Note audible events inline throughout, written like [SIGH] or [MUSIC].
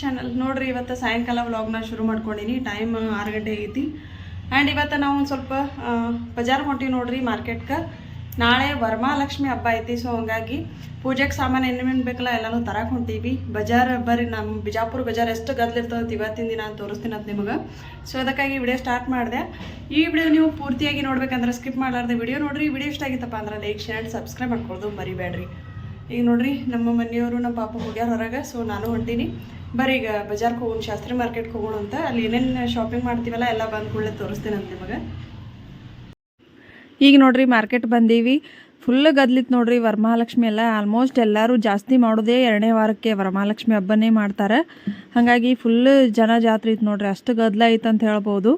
Channel ನೋಡ್ರಿ, ಇವತ್ತು ಸಾಯಂಕಾಲ ವ್ಲಾಗ್ನ ಶುರು ಮಾಡ್ಕೊಂಡಿನಿ. ಟೈಮ್ ಆರು ಗಂಟೆ ಆಗೈತಿ. ಆ್ಯಂಡ್ ಇವತ್ತು ನಾವು ಒಂದು ಸ್ವಲ್ಪ ಬಜಾರ್ ಹೊಂಟಿವಿ ನೋಡ್ರಿ ಮಾರ್ಕೆಟ್ಗೆ ನಾಳೆ ವರಮಹಾಲಕ್ಷ್ಮಿ ಹಬ್ಬ ಐತಿ ಸೊ ಹಂಗಾಗಿ ಪೂಜೆಗೆ ಸಾಮಾನು ಏನೇನು ಬೇಕಲ್ಲ ಎಲ್ಲನೂ ತರಕ್ಕೆ ಹೊಂಟೀವಿ. ಬಜಾರ್ ಬರ್ರಿ ನಮ್ಮ ಬಿಜಾಪುರ ಬಜಾರ್ ಎಷ್ಟು ಗದ್ಲಿರ್ತದೆ ಇವತ್ತಿನ ದಿನ ತೋರಿಸ್ತೀನಿ ಅಂತ ನಿಮಗೆ. ಸೊ ಅದಕ್ಕಾಗಿ ವಿಡಿಯೋ ಸ್ಟಾರ್ಟ್ ಮಾಡಿದೆ. ಈ ವಿಡಿಯೋ ನೀವು ಪೂರ್ತಿಯಾಗಿ ನೋಡ್ಬೇಕಂದ್ರೆ ಸ್ಕಿಪ್ ಮಾಡಲಾರ್ದೆ ವಿಡಿಯೋ ನೋಡ್ರಿ. ವಿಡಿಯೋ ಇಷ್ಟ ಆಗಿತ್ತಪ್ಪ ಅಂದ್ರೆ ಲೈಕ್ ಶೇರ್ ಸಬ್ಸ್ಕ್ರೈಬ್ ಮಾಡ್ಕೊಳ್ದು ಮರಿಬೇಡ್ರಿ. ಈಗ ನೋಡ್ರಿ, ನಮ್ಮ ಮನೆಯವರು, ನಮ್ಮ ಪಾಪ ಹೋಗ್ಯಾರ ಹೊರಗೆ ಸೊ ನಾನು ಹೊಂಟೀನಿ. ಬರೀ ಈಗ ಬಜಾರ್ಗೆ ಹೋಗೋಣ, ಶಾಸ್ತ್ರಿ ಮಾರ್ಕೆಟ್ಗೆ ಹೋಗೋಣ ಅಂತ. ಅಲ್ಲಿ ಏನೇನು ಶಾಪಿಂಗ್ ಮಾಡ್ತೀವಲ್ಲ, ಎಲ್ಲ ಬಂದು ಕೂಡಲೇ ತೋರಿಸ್ತೀನಿ ಅಂತ ನಿಮಗೆ. ಈಗ ನೋಡ್ರಿ ಮಾರ್ಕೆಟ್ ಬಂದೀವಿ. ಫುಲ್ ಗದ್ಲಿತ್ತು ನೋಡ್ರಿ, ವರಮಹಾಲಕ್ಷ್ಮಿ ಎಲ್ಲ ಆಲ್ಮೋಸ್ಟ್ ಎಲ್ಲರೂ ಜಾಸ್ತಿ ಮಾಡೋದೇ ಎರಡನೇ ವಾರಕ್ಕೆ ವರಮಹಾಲಕ್ಷ್ಮಿ ಹಬ್ಬನೇ ಮಾಡ್ತಾರೆ. ಹಾಗಾಗಿ ಫುಲ್ ಜನ ಜಾತ್ರೆ ಇತ್ತು ನೋಡ್ರಿ, ಅಷ್ಟು ಗದ್ಲ ಐತಂತ ಹೇಳ್ಬೋದು.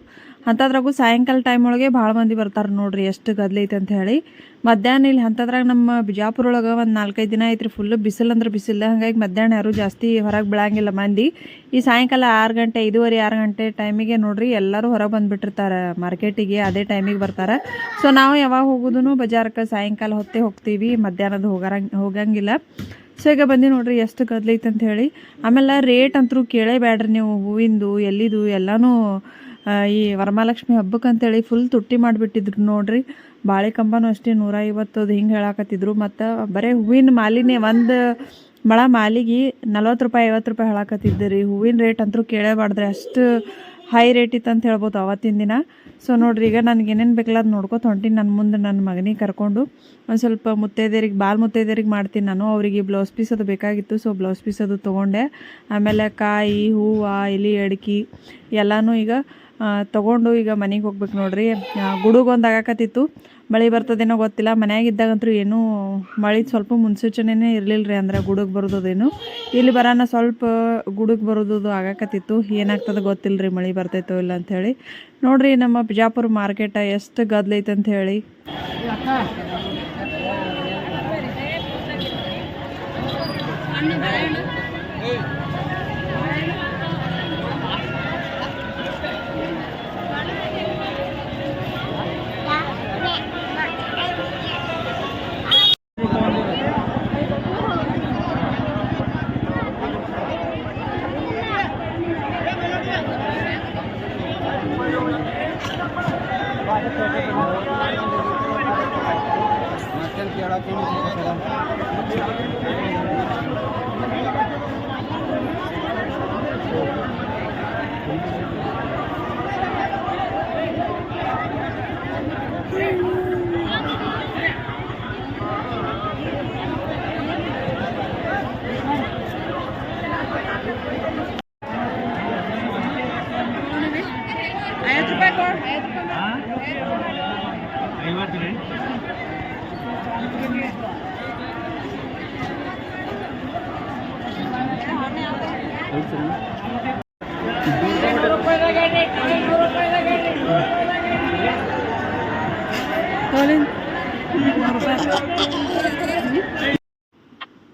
ಅಂಥದ್ರಾಗೂ ಸಾಯಂಕಾಲ ಟೈಮ್ ಒಳಗೆ ಭಾಳ ಮಂದಿ ಬರ್ತಾರೆ ನೋಡ್ರಿ, ಎಷ್ಟು ಗದ್ಲ ಐತೆ ಅಂತ ಹೇಳಿ. ಮಧ್ಯಾಹ್ನ ಇಲ್ಲಿ ಅಂಥದ್ರಾಗ ನಮ್ಮ ಬಿಜಾಪುರ ಒಳಗೆ ಒಂದು ನಾಲ್ಕೈದು ದಿನ ಐತ್ರಿ ಫುಲ್ ಬಿಸಿಲು ಅಂದ್ರೆ ಬಿಸಿಲು. ಹಾಗಾಗಿ ಮಧ್ಯಾಹ್ನ ಯಾರು ಜಾಸ್ತಿ ಹೊರಗೆ ಬೀಳಂಗಿಲ್ಲ ಮಂದಿ. ಈ ಸಾಯಂಕಾಲ ಆರು ಗಂಟೆ, ಐದೂವರೆ ಆರು ಗಂಟೆ ಟೈಮಿಗೆ ನೋಡ್ರಿ ಎಲ್ಲರೂ ಹೊರಗೆ ಬಂದುಬಿಟ್ಟಿರ್ತಾರೆ ಮಾರ್ಕೆಟಿಗೆ ಅದೇ ಟೈಮಿಗೆ ಬರ್ತಾರೆ. ಸೊ ನಾವು ಯಾವಾಗ ಹೋಗೋದು ಬಜಾರಕ್ಕೆ ಸಾಯಂಕಾಲ ಹೊತ್ತೇ ಹೋಗ್ತೀವಿ, ಮಧ್ಯಾಹ್ನದ ಹೋಗಾರ, ಹೋಗಂಗಿಲ್ಲ. ಸೊ ಈಗ ಬಂದು ನೋಡ್ರಿ ಎಷ್ಟು ಗದ್ಲೈತೆ ಅಂತ ಹೇಳಿ. ಆಮೇಲೆ ರೇಟ್ ಅಂತರೂ ಕೇಳೇ ಬೇಡ್ರಿ ನೀವು, ಹೂವಿಂದು, ಎಲ್ಲಿದು, ಎಲ್ಲನೂ ಈ ವರಮಹಾಲಕ್ಷ್ಮಿ ಹಬ್ಬಕ್ಕೆ ಅಂತೇಳಿ ಫುಲ್ ತುಟ್ಟಿ ಮಾಡಿಬಿಟ್ಟಿದ್ರು ನೋಡ್ರಿ. ಬಾಳೆ ಕಂಬನೂ ಅಷ್ಟೇ ನೂರ ಐವತ್ತದು ಹಿಂಗೆ ಹೇಳಾಕತ್ತಿದ್ರು. ಮತ್ತು ಬರೀ ಹೂವಿನ ಮಾಲಿನೇ ಒಂದು ಮಳ ಮಾಲಿಗೆ ನಲ್ವತ್ತು ರೂಪಾಯಿ, ಐವತ್ತು ರೂಪಾಯಿ ಹೇಳಾಕತ್ತಿದ್ದು ರೀ. ಹೂವಿನ ರೇಟ್ ಅಂತೂ ಕೇಳೇಬಾರ್ದ್ರಿ. ಅಷ್ಟು ಹೈ ರೇಟ್ ಇತ್ತು ಅಂತ ಹೇಳ್ಬೋದು ಅವತ್ತಿನ ದಿನ. ಸೊ ನೋಡ್ರಿ, ಈಗ ನನಗೆ ಏನೇನು ಬೇಕಲ್ಲ ಅದು ನೋಡ್ಕೊತ ಹೊಂಟೀನಿ ನನ್ನ ಮುಂದೆ ನನ್ನ ಮಗನಿಗೆ ಕರ್ಕೊಂಡು. ಒಂದು ಸ್ವಲ್ಪ ಮುತ್ತೈದೆಯರಿಗೆ, ಬಾಲ್ ಮುತ್ತೈದೆಯರಿಗೆ ಮಾಡ್ತೀನಿ ನಾನು. ಅವರಿಗೆ ಬ್ಲೌಸ್ ಪೀಸ್ ಅದು ಬೇಕಾಗಿತ್ತು ಸೊ ಬ್ಲೌಸ್ ಪೀಸ್ ಅದು ತೊಗೊಂಡೆ. ಆಮೇಲೆ ಕಾಯಿ, ಹೂವು ಇಲಿ ಅಡಿಕೆ ಎಲ್ಲನೂ ಈಗ ತೊಗೊಂಡು ಈಗ ಮನೆಗೆ ಹೋಗ್ಬೇಕು ನೋಡ್ರಿ. ಗುಡುಗೊಂದು ಆಗಾಕತ್ತಿತ್ತು. ಮಳೆ ಬರ್ತದೇನೋ ಗೊತ್ತಿಲ್ಲ. ಮನ್ಯಾಗ ಇದ್ದಾಗಂತೂ ಏನೂ ಮಳೆ ಸ್ವಲ್ಪ ಮುನ್ಸೂಚನೆನೇ ಇರಲಿಲ್ಲ ರೀ ಅಂದ್ರೆ ಗುಡುಗ್ ಬರೋದೇನು ಇಲ್ಲಿ ಬರೋಣ ಸ್ವಲ್ಪ ಗುಡುಗ್ ಬರೋದು ಆಗಾಕತ್ತಿತ್ತು. ಏನಾಗ್ತದೆ ಗೊತ್ತಿಲ್ಲ ರೀ ಮಳೆ ಬರ್ತೈತೋ ಇಲ್ಲ ಅಂಥೇಳಿ ನೋಡ್ರಿ ನಮ್ಮ ಬಿಜಾಪುರ ಮಾರ್ಕೆಟ ಎಷ್ಟು ಗದ್ಲೈತೆ ಅಂತ ಹೇಳಿ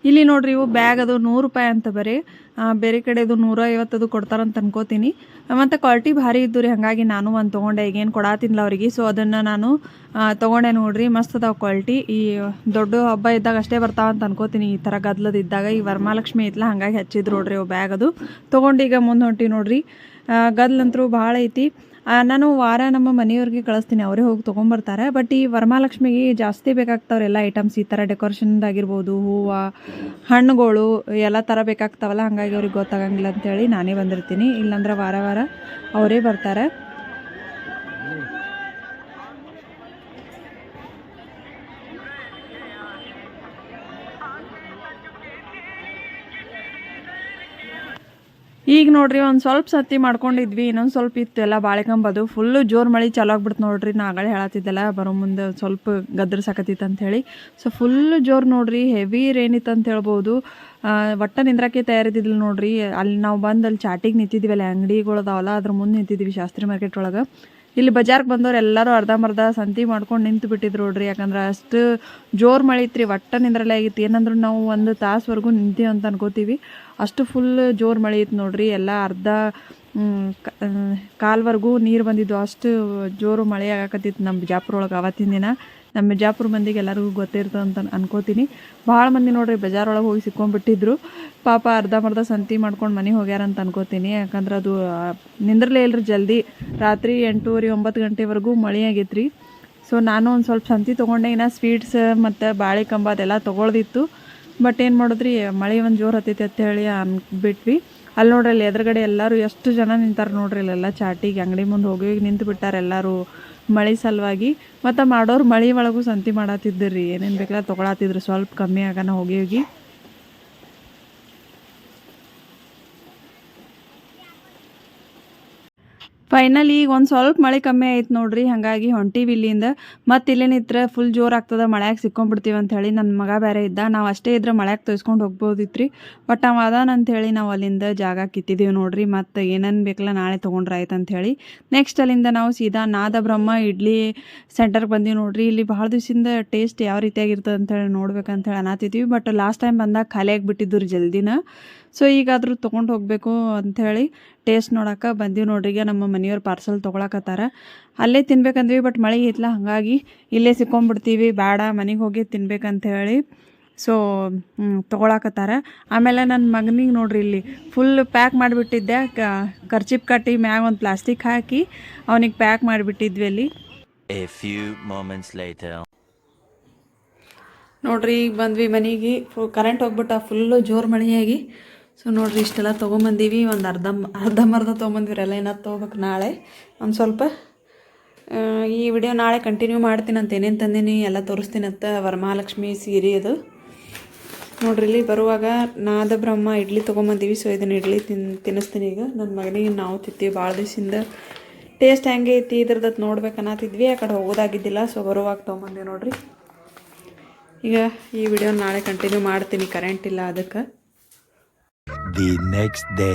ಇಲ್ಲಿ ನೋಡ್ರಿ ಇವು ಬ್ಯಾಗ್ ಅದು ನೂರು ರೂಪಾಯಿ ಅಂತ ಬರೀ. ಬೇರೆ ಕಡೆದು ನೂರ ಐವತ್ತದು ಕೊಡ್ತಾರಂತ ಅನ್ಕೋತೀನಿ. ಮತ್ತು ಕ್ವಾಲಿಟಿ ಭಾರಿ ಇದ್ದು ರೀ, ಹಾಗಾಗಿ ನಾನು ಒಂದು ತೊಗೊಂಡೆ. ಈಗೇನು ಕೊಡಾತಿಲ್ಲ ಅವ್ರಿಗೆ. ಸೊ ಅದನ್ನು ನಾನು ತೊಗೊಂಡೆ ನೋಡ್ರಿ. ಮಸ್ತ್ ಅದಾವೆ ಕ್ವಾಲಿಟಿ. ಈ ದೊಡ್ಡ ಹಬ್ಬ ಇದ್ದಾಗ ಅಷ್ಟೇ ಬರ್ತಾವ ಅಂತ ಅನ್ಕೋತೀನಿ. ಈ ಥರ ಗದ್ಲದಿದ್ದಾಗ ಈ ವರಮಹಾಲಕ್ಷ್ಮಿ ಇತ್ತಲ್ಲ ಹಾಗಾಗಿ ಹಚ್ಚಿದ್ರು ನೋಡ್ರಿ ಬ್ಯಾಗ್ ಅದು ತೊಗೊಂಡು ಈಗ ಮುಂದೆ ಹೊಂಟಿ ನೋಡ್ರಿ. ಗದ್ಲಂತರೂ ಭಾಳ ಐತಿ. ನಾನು ವಾರ ನಮ್ಮ ಮನೆಯವ್ರಿಗೆ ಕಳಿಸ್ತೀನಿ, ಅವರೇ ಹೋಗಿ ತೊಗೊಂಬರ್ತಾರೆ. ಬಟ್ ಈ ವರಮಹಾಲಕ್ಷ್ಮಿಗೆ ಜಾಸ್ತಿ ಬೇಕಾಗ್ತಾವ್ರೆ ಎಲ್ಲ ಐಟಮ್ಸ್ ಈ ಥರ ಡೆಕೋರೇಷನ್ದಾಗಿರ್ಬೋದು ಹೂವು, ಹಣ್ಣುಗಳು, ಎಲ್ಲ ಥರ ಬೇಕಾಗ್ತಾವಲ್ಲ, ಹಾಗಾಗಿ ಅವ್ರಿಗೆ ಗೊತ್ತಾಗಂಗಿಲ್ಲ ಅಂತೇಳಿ ನಾನೇ ಬಂದಿರ್ತೀನಿ. ಇಲ್ಲಾಂದ್ರೆ ವಾರ ವಾರ ಅವರೇ ಬರ್ತಾರೆ. ಈಗ ನೋಡ್ರಿ, ಒಂದು ಸ್ವಲ್ಪ ಸತಿ ಮಾಡ್ಕೊಂಡಿದ್ವಿ, ಇನ್ನೊಂದು ಸ್ವಲ್ಪ ಇತ್ತು. ಎಲ್ಲ ಬಾಳೆಕಂಬದು. ಫುಲ್ಲು ಜೋರು ಮಳೆ ಚಾಲು ಆಗ್ಬಿಡ್ತು ನೋಡ್ರಿ. ನಾ ಆಗಲೇ ಹೇಳತ್ತಿದ್ದೆಲ್ಲ ಬರೋ ಮುಂದೆ ಸ್ವಲ್ಪ ಗದ್ರಸಾಕತ್ತಿತ್ತು ಅಂತ ಹೇಳಿ. ಸೊ ಫುಲ್ ಜೋರು ನೋಡ್ರಿ ಹೆವಿ ರೇನ್ ಇತ್ತು ಅಂತ ಹೇಳ್ಬೋದು. ಒಟ್ಟ ನಿಂದ್ರಕ್ಕೆ ತಯಾರಿದ್ದಿಲ್ಲ ನೋಡ್ರಿ. ಅಲ್ಲಿ ನಾವು ಬಂದು ಅಲ್ಲಿ ಚಾಟಿಗೆ ನಿಂತಿದ್ವಿ ಅಂಗಡಿಗಳು ಅದಾವಲ್ಲ, ಅದ್ರ ಮುಂದೆ ನಿಂತಿದ್ವಿ ಶಾಸ್ತ್ರಿ ಮಾರ್ಕೆಟ್ ಒಳಗೆ. ಇಲ್ಲಿ ಬಜಾರ್ಗೆ ಬಂದವ್ರು ಎಲ್ಲರೂ ಅರ್ಧಂಬರ್ಧ ಸಂತಿ ಮಾಡ್ಕೊಂಡು ನಿಂತು ಬಿಟ್ಟಿದ್ರು ನೋಡ್ರಿ. ಯಾಕಂದ್ರೆ ಅಷ್ಟು ಜೋರು ಮಳೆ ಇತ್ತು ರೀ ಒಟ್ಟ ನಿಂದ್ರಲ್ಲೇ ಆಗಿತ್ತು. ಏನಂದ್ರೆ ನಾವು ಒಂದು ತಾಸ್ವರೆಗೂ ನಿಂತೀವಿ ಅಂತ ಅನ್ಕೋತೀವಿ. ಅಷ್ಟು ಫುಲ್ ಜೋರು ಮಳೆ ಇತ್ತು ನೋಡ್ರಿ. ಎಲ್ಲ ಅರ್ಧ ಕಾಲ್ವರೆಗೂ ನೀರು ಬಂದಿದ್ದು ಅಷ್ಟು ಜೋರು ಮಳೆ ಆಗಕತ್ತಿತ್ತು ನಮ್ಮ ಬಿಜಾಪುರ ಒಳಗೆ ಅವತ್ತಿನ ದಿನ. ನಮ್ಮ ಬಿಜಾಪುರ ಮಂದಿಗೆ ಎಲ್ಲರಿಗೂ ಗೊತ್ತಿರ್ತದೆ ಅಂತ ಅನ್ಕೋತೀನಿ. ಭಾಳ ಮಂದಿ ನೋಡ್ರಿ ಬಜಾರೊಳಗೆ ಹೋಗಿ ಸಿಕ್ಕೊಂಡ್ಬಿಟ್ಟಿದ್ರು ಪಾಪ ಅರ್ಧಂಬರ್ಧ ಸಂತಿ ಮಾಡ್ಕೊಂಡು ಮನೆ ಹೋಗ್ಯಾರ ಅಂತ ಅನ್ಕೋತೀನಿ. ಯಾಕಂದ್ರೆ ಅದು ನಿಂದ್ರಲೇ ಇಲ್ರಿ ಜಲ್ದಿ. ರಾತ್ರಿ ಎಂಟೂವರೆ, ಒಂಬತ್ತು ಗಂಟೆವರೆಗೂ ಮಳೆ ಆಗೈತ್ರಿ. ಸೊ ನಾನು ಒಂದು ಸ್ವಲ್ಪ ಸಂತಿ ತೊಗೊಂಡೆ. ಇನ್ನು ಸ್ವೀಟ್ಸ್ ಮತ್ತು ಬಾಳೆ ಕಂಬ ಅದೆಲ್ಲ ತೊಗೊಳ್ದಿತ್ತು. ಬಟ್ ಏನು ಮಾಡಿದ್ರಿ, ಮಳೆ ಒಂದು ಜೋರು ಹತ್ತೈತಿ ಅಂತ ಹೇಳಿ ಅನ್ಬಿಟ್ವಿ ಅಲ್ಲಿ ನೋಡ್ರಿ, ಅಲ್ಲಿ ಎದುರುಗಡೆ ಎಲ್ಲರೂ ಎಷ್ಟು ಜನ ನಿಂತಾರೆ ನೋಡ್ರಿ ಇಲ್ಲೆಲ್ಲ ಚಾಟಿಗೆ ಅಂಗಡಿ ಮುಂದೆ ಹೋಗಿ ಹೋಗಿ ನಿಂತು ಬಿಟ್ಟಾರೆ ಎಲ್ಲರೂ ಮಳೆ ಸಲುವಾಗಿ. ಮತ್ತು ಮಾಡೋರು ಮಳೆ ಒಳಗೂ ಸಂತಿ ಮಾಡತ್ತಿದ್ರಿ ಏನೇನು ಬೇಕಲ್ಲ ತೊಗೊಳತ್ತಿದ್ರು ಸ್ವಲ್ಪ ಕಮ್ಮಿ ಆಗೋಣ ಹೋಗಿ ಹೋಗಿ. ಫೈನಲ್ ಈಗ ಒಂದು ಸ್ವಲ್ಪ ಮಳೆ ಕಮ್ಮಿ ಆಯ್ತು ನೋಡ್ರಿ. ಹಾಗಾಗಿ ಹೊಂಟೀವಿ ಇಲ್ಲಿಂದ. ಮತ್ತೆ ಇಲ್ಲೇ ನಿಂತ್ರೆ ಫುಲ್ ಜೋರು ಆಗ್ತದೆ. ಮಳೆಯಾಗ ಸಿಕ್ಕೊಂಡ್ಬಿಡ್ತೀವಿ ಅಂತ ಹೇಳಿ ನನ್ನ ಮಗ ಬೇರೆ ಇದ್ದ. ನಾವು ಅಷ್ಟೇ ಇದ್ರೆ ಮಳ್ಯಾಗ ಹೋಗ್ಬೋದಿತ್ತು ಹೋಗ್ಬೋದಿತ್ರಿ. ಬಟ್ ಅವ ಹೇಳಿ ನಾವು ಅಲ್ಲಿಂದ ಜಾಗ ಕಿತ್ತಿದ್ದೀವಿ ನೋಡ್ರಿ. ಮತ್ತು ಏನೇನು ಬೇಕಲ್ಲ ನಾಳೆ ತೊಗೊಂಡ್ರೆ ಆಯ್ತು ಅಂತ ಹೇಳಿ. ನೆಕ್ಸ್ಟ್ ಅಲ್ಲಿಂದ ನಾವು ಸೀದಾ ನಾದ ಬ್ರಹ್ಮ ಇಡ್ಲಿ ಸೆಂಟರ್ಗೆ ಬಂದೀವಿ ನೋಡ್ರಿ. ಇಲ್ಲಿ ಭಾಳ ದಿವಸದಿಂದ ಟೇಸ್ಟ್ ಯಾವ ರೀತಿಯಾಗಿರ್ತದೆ ಅಂತ ಹೇಳಿ ನೋಡ್ಬೇಕಂತ ಹೇಳಿ ಅನ್ನತ್ತಿದ್ವಿ ಬಟ್ ಲಾಸ್ಟ್ ಟೈಮ್ ಬಂದಾಗ ಖಾಲಿ ಆಗಿಬಿಟ್ಟಿದ್ದು ರೀ ಜಲ್ದಿನ. ಸೊ ಈಗಾದರೂ ತೊಗೊಂಡು ಹೋಗಬೇಕು ಅಂಥೇಳಿ ಟೇಸ್ಟ್ ನೋಡೋಕೆ ಬಂದೀವಿ ನೋಡ್ರಿಗೆ ಈಗ ನಮ್ಮ ಮನೆಯವ್ರು ಪಾರ್ಸಲ್ ತೊಗೊಳಕತ್ತಾರ. ಅಲ್ಲೇ ತಿನ್ಬೇಕಂದ್ವಿ ಬಟ್ ಮಳೆ ಐತ್ಲ ಹಾಗಾಗಿ ಇಲ್ಲೇ ಸಿಕ್ಕೊಂಡ್ಬಿಡ್ತೀವಿ ಬೇಡ ಮನೆಗೆ ಹೋಗಿ ತಿನ್ಬೇಕಂಥೇಳಿ. ಸೊ ತೊಗೊಳಕತ್ತಾರ. ಆಮೇಲೆ ನನ್ನ ಮಗನಿಗೆ ನೋಡ್ರಿ ಇಲ್ಲಿ ಫುಲ್ ಪ್ಯಾಕ್ ಮಾಡಿಬಿಟ್ಟಿದ್ದೆ. ಖರ್ಚಿಪ್ ಕಟ್ಟಿ ಮ್ಯಾಗ ಒಂದು ಪ್ಲಾಸ್ಟಿಕ್ ಹಾಕಿ ಅವನಿಗೆ ಪ್ಯಾಕ್ ಮಾಡಿಬಿಟ್ಟಿದ್ವಿ ಅಲ್ಲಿ. ನೋಡ್ರಿ ಈಗ ಬಂದ್ವಿ ಮನೆಗೆ. ಕರೆಂಟ್ ಹೋಗ್ಬಿಟ್ಟ ಫುಲ್ಲು ಜೋರು ಮಳೆಯಾಗಿ. ಸೊ ನೋಡ್ರಿ, ಇಷ್ಟೆಲ್ಲ ತೊಗೊಂಬಂದೀವಿ. ಒಂದು ಅರ್ಧ ಅರ್ಧಂಬರ್ಧ ತೊಗೊಂಬಂದಿವ್ರಿ. ಎಲ್ಲ ಏನಾದ್ರು ತೊಗೋಬೇಕು ನಾಳೆ. ಒಂದು ಸ್ವಲ್ಪ ಈ ವಿಡಿಯೋ ನಾಳೆ ಕಂಟಿನ್ಯೂ ಮಾಡ್ತೀನಿ ಅಂತ ಏನೇನು ತಂದೀನಿ, ಎಲ್ಲ ತೋರಿಸ್ತೀನಿ ಅಂತ. ವರಮಹಾಲಕ್ಷ್ಮಿ ಸೀರೆ ಅದು. ನೋಡ್ರಿ, ಇಲ್ಲಿ ಬರುವಾಗ ನಾದ ಬ್ರಹ್ಮ ಇಡ್ಲಿ ತೊಗೊಂಬಂದೀವಿ. ಸೊ ಇದನ್ನು ಇಡ್ಲಿ ತಿನ್ ತಿನ್ನಿಸ್ತೀನಿ ಈಗ. ನನ್ನ ಮಗನಿಗೆ ನಾವು ತಿಂತೀವಿ. ಭಾಳ ದಿವಸದಿಂದ ಟೇಸ್ಟ್ ಹೆಂಗೆ ಐತಿ, ಇದ್ರದ್ದು ನೋಡ್ಬೇಕು ಅನ್ನತ್ತಿದ್ವಿ ಆ ಕಡೆ ಹೋಗೋದಾಗಿದ್ದಿಲ್ಲ. ಸೊ ಬರುವಾಗ ತೊಗೊಂಬಂದೀವಿ ನೋಡ್ರಿ. ಈಗ ಈ ವಿಡಿಯೋ ನಾಳೆ ಕಂಟಿನ್ಯೂ ಮಾಡ್ತೀನಿ. ಕರೆಂಟ್ ಇಲ್ಲ ಅದಕ್ಕೆ. The next day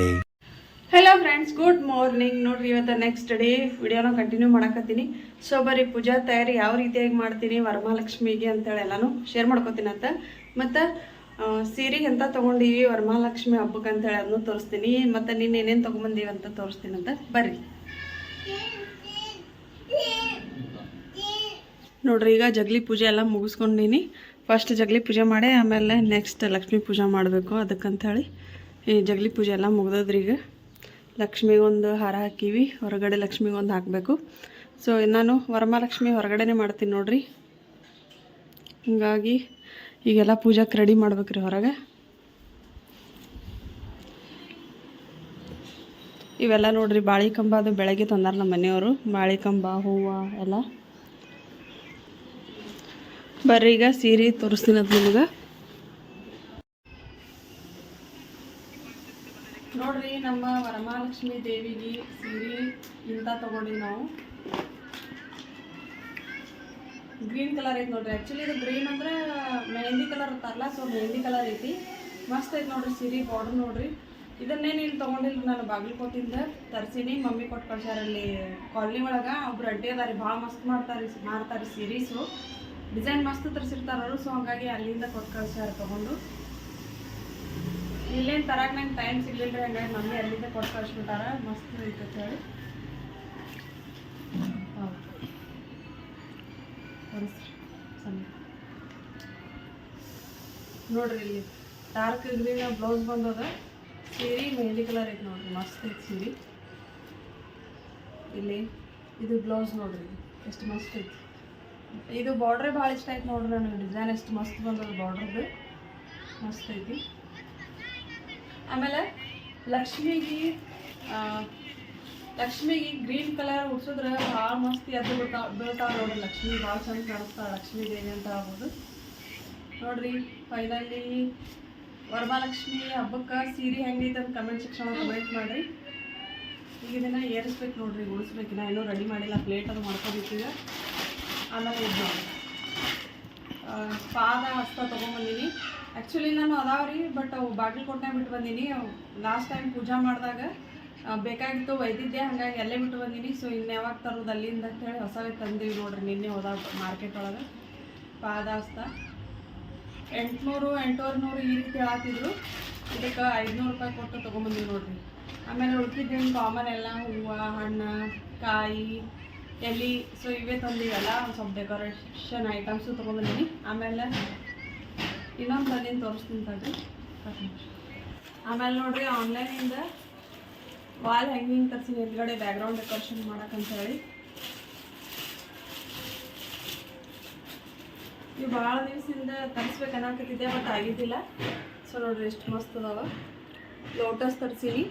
hello friends good morning ನೋಡ್ರಿ, ಇವತ್ತು ನೆಕ್ಸ್ಟ್ ಡೇ ವಿಡಿಯೋನ ಕಂಟಿನ್ಯೂ ಮಾಡಕತ್ತೀನಿ. ಸೊ ಬರೀ ಪೂಜಾ ತಯಾರಿ ಯಾವ ರೀತಿಯಾಗಿ ಮಾಡ್ತೀನಿ, ವರಮಹಾಲಕ್ಷ್ಮಿಗೆ ಅಂತೇಳಿ ಎಲ್ಲಾನು ಶೇರ್ ಮಾಡ್ಕೋತೀನಿ ಅಂತ. ಮತ್ತು ಸೀರೆಗೆ ಎಂತ ತೊಗೊಂಡೀವಿ, ವರಮಹಾಲಕ್ಷ್ಮಿ ಹಬ್ಬಕ್ಕೆ ಅಂತೇಳಿ ಅದನ್ನು ತೋರಿಸ್ತೀನಿ. ಮತ್ತು ನೀನು ಏನೇನು ತೊಗೊಂಬಂದೀವಿ ಅಂತ ತೋರಿಸ್ತೀನಿ ಅಂತ. ಬರ್ರಿ. ನೋಡ್ರಿ, ಈಗ ಜಗ್ಲಿ ಪೂಜೆ ಎಲ್ಲ ಮುಗಿಸ್ಕೊಂಡಿನಿ. ಫಸ್ಟ್ ಜಗ್ಲಿ ಪೂಜೆ ಮಾಡಿ, ಆಮೇಲೆ ನೆಕ್ಸ್ಟ್ ಲಕ್ಷ್ಮೀ ಪೂಜೆ ಮಾಡಬೇಕು ಅದಕ್ಕಂಥೇಳಿ ಈ ಜಗಲಿ ಪೂಜೆ ಎಲ್ಲ ಮುಗ್ದದ್ರಿ ಈಗ. ಲಕ್ಷ್ಮಿಗೊಂದು ಹಾರ ಹಾಕೀವಿ, ಹೊರಗಡೆ ಲಕ್ಷ್ಮಿಗೊಂದು ಹಾಕಬೇಕು. ಸೊ ನಾನು ವರಮಹಾಲಕ್ಷ್ಮಿ ಹೊರಗಡೆನೇ ಮಾಡ್ತೀನಿ ನೋಡ್ರಿ. ಹಿಂಗಾಗಿ ಈಗೆಲ್ಲ ಪೂಜಾಕ್ಕೆ ರೆಡಿ ಮಾಡ್ಬೇಕ್ರಿ ಹೊರಗೆ. ಇವೆಲ್ಲ ನೋಡ್ರಿ ಬಾಳೆ ಕಂಬ ಅದು ಬೆಳಗ್ಗೆ ತಂದಾರ ನಮ್ಮ ಮನೆಯವರು. ಬಾಳೆ ಕಂಬ ಹೂವು ಎಲ್ಲ. ಬರ್ರಿ ಈಗ ಸೀರೆ ತೋರಿಸ್ತೀನಿ ಅದು ನಿಮ್ಗೆ ನೋಡ್ರಿ ನಮ್ಮ ವರಮಹಾಲಕ್ಷ್ಮಿ ದೇವಿಗೆ ಸೀರೆ ಇಂಥ ತಗೊಂಡಿ ನಾವು. ಗ್ರೀನ್ ಕಲರ್ ಐತಿ ನೋಡ್ರಿ. ಆ್ಯಕ್ಚುಲಿ ಇದು ಗ್ರೀನ್ ಅಂದ್ರೆ ಮೆಹಂದಿ ಕಲರ್ ಇರ್ತಾರಲ್ಲ ಸೊ ಮೆಹಂದಿ ಕಲರ್ ಐತಿ. ಮಸ್ತ್ ಐತಿ ನೋಡ್ರಿ ಸೀರೆ ಬಾರ್ಡರ್ ನೋಡ್ರಿ. ಇದನ್ನೇನು ಇಲ್ಲಿ ತೊಗೊಂಡಿಲ್ಲ ನಾನು, ಬಾಗಲಕೋಟಿಂದ ತರ್ಸೀನಿ. ಮಮ್ಮಿ ಕೊಟ್ಟು ಕಳ್ಸ್ಯಾರ ಅಲ್ಲಿ ಕಾಲನಿ ಒಳಗೆ. ಒಬ್ರು ಅಡ್ಡಿ ಅದಾರಿ, ಭಾಳ ಮಸ್ತ್ ಮಾಡ್ತಾರೆ ಮಾಡ್ತಾರೆ ಸೀರೀಸು. ಡಿಸೈನ್ ಮಸ್ತ್ ತರಿಸಿರ್ತಾರ ಅವರು ಸೊ ಹಂಗಾಗಿ ಅಲ್ಲಿಂದ ಕೊಟ್ಟು ಕಳ್ಸ್ಯಾರ ತೊಗೊಂಡು. ಇಲ್ಲೇನು ತರಕ್ಕೆ ನಂಗೆ ಟೈಮ್ ಸಿಗ್ಲಿಲ್ಲ ರೀ ಹಂಗಾಗಿ ಮಮ್ಮಿ ಅಲ್ಲಿಂದ ಕೊಟ್ಟು ಕಳಿಸ್ಬಿಟ್ಟಾರ. ಮಸ್ತ್ ಇರ್ತೈತೆ ಹೇಳಿ. ನೋಡ್ರಿ ಇಲ್ಲಿ ಡಾರ್ಕ್ ಗ್ರೀನ್ ಬ್ಲೌಸ್ ಬಂದದ. ಸೀರೆ ಮೆಹಂದಿ ಕಲರ್ ಐತೆ ನೋಡ್ರಿ, ಮಸ್ತ್ ಐತೆ ಸೀರೆ. ಇಲ್ಲಿ, ಇದು ಬ್ಲೌಸ್ ನೋಡ್ರಿ, ಎಷ್ಟು ಮಸ್ತ್ ಐತಿ. ಇದು ಬಾರ್ಡ್ರೇ ಭಾಳ ಇಷ್ಟ ಆಯ್ತು ನೋಡ್ರಿ ನನಗೆ ಡಿಸೈನ್ ಎಷ್ಟು ಮಸ್ತ್ ಬಂದದ ಬಾರ್ಡ್ರದ್ದು ಮಸ್ತ್ ಐತಿ. ಆಮೇಲೆ ಲಕ್ಷ್ಮಿಗೆ ಲಕ್ಷ್ಮಿಗೆ ಗ್ರೀನ್ ಕಲರ್ ಉಡ್ಸಿದ್ರೆ ಭಾಳ ಮಸ್ತಿ ಅದು ಬೀಳ್ತಾವ ಬೀಳ್ತಾವೆ ನೋಡ್ರಿ ಲಕ್ಷ್ಮಿ, ಭಾಳ ಚಂದ ಕಾಣಿಸ್ತಾ ಲಕ್ಷ್ಮೀ ದೇವಿ ಅಂತ ಆಗ್ಬೋದು. ನೋಡ್ರಿ ಫೈನಲಿ ವರಮಹಾಲಕ್ಷ್ಮಿ ಹಬ್ಬಕ್ಕೆ ಸೀರೆ ಹೆಂಗೈತೆ ಅಂತ ಕಮೆಂಟ್ ಸೆಕ್ಷನ್ ಕಮೆಂಟ್ ಮಾಡಿರಿ. ಈಗ ಇದನ್ನ ಏರಿಸ್ಬೇಕು ನೋಡ್ರಿ, ಉಳಿಸ್ಬೇಕು. ನಾ ಇನ್ನೂ ರೆಡಿ ಮಾಡಿಲ್ಲ ಪ್ಲೇಟ್ ಅದು ಮಾಡ್ಕೋಬೇಕೀಗ ಆಮೇಲೆ ಇದು ನೋಡಿ ಪಾದ ಹಸ್ತ ತೊಗೊಂಬಂದೀನಿ. ಆ್ಯಕ್ಚುಲಿ ನಾನು ಅದಾವ್ರಿ ಬಟ್ ಅವು ಬಾಗಲಕೋಟೆ ಬಿಟ್ಟು ಬಂದೀನಿ. ಲಾಸ್ಟ್ ಟೈಮ್ ಪೂಜಾ ಮಾಡಿದಾಗ ಬೇಕಾಗಿತ್ತು ಒಯ್ದಿದ್ದೆ ಹಾಗಾಗಿ ಅಲ್ಲೇ ಬಿಟ್ಟು ಬಂದೀನಿ. ಸೊ ಇನ್ನು ಯಾವಾಗ ತರೋದು ಅಲ್ಲಿಂದ ಅಂತೇಳಿ ಹೊಸವೇ ತಂದೀವಿ ನೋಡ್ರಿ, ನಿನ್ನೆ ಹೋದ ಮಾರ್ಕೆಟ್ ಒಳಗೆ. ಪಾದಾಸ್ತ ಎಂಟುನೂರು ಎಂಟೂವರೆ ನೂರು ಈ ರೀತಿ ಹೇಳತ್ತಿದ್ರು ಇದಕ್ಕೆ ಐದುನೂರು ರೂಪಾಯಿ ಕೊಟ್ಟು ತೊಗೊಂಬಂದೀವಿ ನೋಡ್ರಿ. ಆಮೇಲೆ ಉಳ್ಕಿದ್ದೇನು ಕಾಮನ್ ಎಲ್ಲ, ಹೂವು, ಹಣ್ಣು, ಕಾಯಿ, ಎಲೆ. ಸೊ ಇವೇ ತಂದಿವೆಲ್ಲ, ಒಂದು ಸ್ವಲ್ಪ ಡೆಕೋರೇಷನ್ ಐಟಮ್ಸು ತೊಗೊಂಬಂದೀನಿ. ಆಮೇಲೆ ಇನ್ನೊಂದು ಬನ್ನಿ ತೋರಿಸ್ತೀನಿ ತಡ್ರಿ ಆಮೇಲೆ ನೋಡ್ರಿ ಆನ್ಲೈನಿಂದ ವಾಲ್ ಹ್ಯಾಂಗಿಂಗ್ ತರ್ಸೀನಿ. ಎದುರುಗಡೆ ಬ್ಯಾಕ್ಗ್ರೌಂಡ್ ಡೆಕೋರೇಷನ್ ಮಾಡಕ್ಕಂತ ಹೇಳಿ. ಇವು ಭಾಳ ದಿವಸದಿಂದ ತರಿಸ್ಬೇಕು ಅನ್ನಕತ್ತಿದ್ದೆ ಬಟ್ ಆಗಿದ್ದಿಲ್ಲ. ಸೊ ನೋಡ್ರಿ, ಎಷ್ಟು ಮಸ್ತ್ ಅದಾವ. ಲೋಟಸ್ ತರಿಸೀನಿ.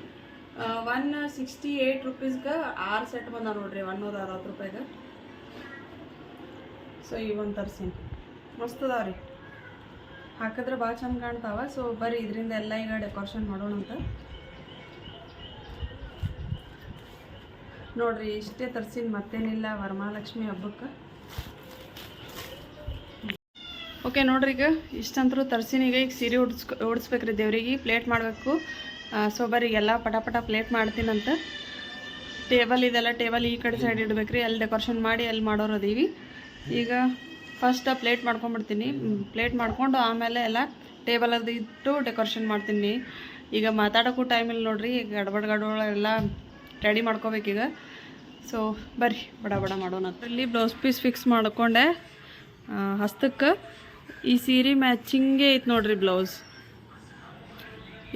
ಒನ್ ಸಿಕ್ಸ್ಟಿ ಏಯ್ಟ್ ರುಪೀಸ್ಗೆ ಆರು ಸೆಟ್ ಬಂದ ನೋಡ್ರಿ ಒನ್ನೂರ ಅರವತ್ತು ರೂಪಾಯಿಗೆ ಸೊ ಇವೊಂದು ತರಿಸೀನಿ. ಮಸ್ತ್ ಅದಾವ ರೀ ಹಾಕಿದ್ರೆ ಭಾಳ ಚಂದ ಕಾಣ್ತಾವ. ಸೊ ಬರ್ರಿ, ಇದರಿಂದ ಎಲ್ಲ ಈಗ ಡೆಕೋರೇಷನ್ ಮಾಡೋಣ ಅಂತ. ನೋಡ್ರಿ, ಇಷ್ಟೇ ತರ್ಸಿನ ಮತ್ತೇನಿಲ್ಲ ವರಮಹಾಲಕ್ಷ್ಮಿ ಹಬ್ಬಕ್ಕೆ. ಓಕೆ ನೋಡ್ರಿ ಈಗ ಇಷ್ಟಂತರೂ ತರ್ಸೀನಿ ಈಗ ಈಗ ಸೀರೆ ಉಡ್ಸ್ಕೊ, ಉಡಿಸ್ಬೇಕ್ರಿ ದೇವ್ರಿಗೆ ಪ್ಲೇಟ್ ಮಾಡಬೇಕು. ಸೊ ಬರ್ರಿ ಎಲ್ಲ ಪಟಾಪಟ ಪಟ ಪ್ಲೇಟ್ ಮಾಡ್ತೀನಂತ ಟೇಬಲ್ ಇದೆಲ್ಲ ಟೇಬಲ್ ಈ ಕಡೆ ಸೈಡ್ ಇಡ್ಬೇಕ್ರಿ. ಅಲ್ಲಿ ಡೆಕೋರೇಷನ್ ಮಾಡಿ, ಅಲ್ಲಿ ಮಾಡೋರು ಅದೀವಿ. ಈಗ ಫಸ್ಟ್ ಪ್ಲೇಟ್ ಮಾಡ್ಕೊಂಬಿಡ್ತೀನಿ ಪ್ಲೇಟ್ ಮಾಡ್ಕೊಂಡು ಆಮೇಲೆ ಎಲ್ಲ ಟೇಬಲ್ ಅದು ಇಟ್ಟು ಡೆಕೋರೇಷನ್ ಮಾಡ್ತೀನಿ. ಈಗ ಮಾತಾಡೋಕ್ಕೂ ಟೈಮ್ ಇಲ್ಲ ನೋಡ್ರಿ, ಈಗ ಗಡಬಡ ಗಡಬಡ ಎಲ್ಲ ರೆಡಿ ಮಾಡ್ಕೋಬೇಕೀಗ ಸೊ ಬರ್ರಿ, ಬಡ ಬಡ ಮಾಡೋಣ. ಇಲ್ಲಿ ಬ್ಲೌಸ್ ಪೀಸ್ ಫಿಕ್ಸ್ ಮಾಡ್ಕೊಂಡೆ. ಹಸ್ತಕ್ಕೆ. ಈ ಸೀರೆ ಮ್ಯಾಚಿಂಗೇ ಐತೆ ನೋಡ್ರಿ ಬ್ಲೌಸ್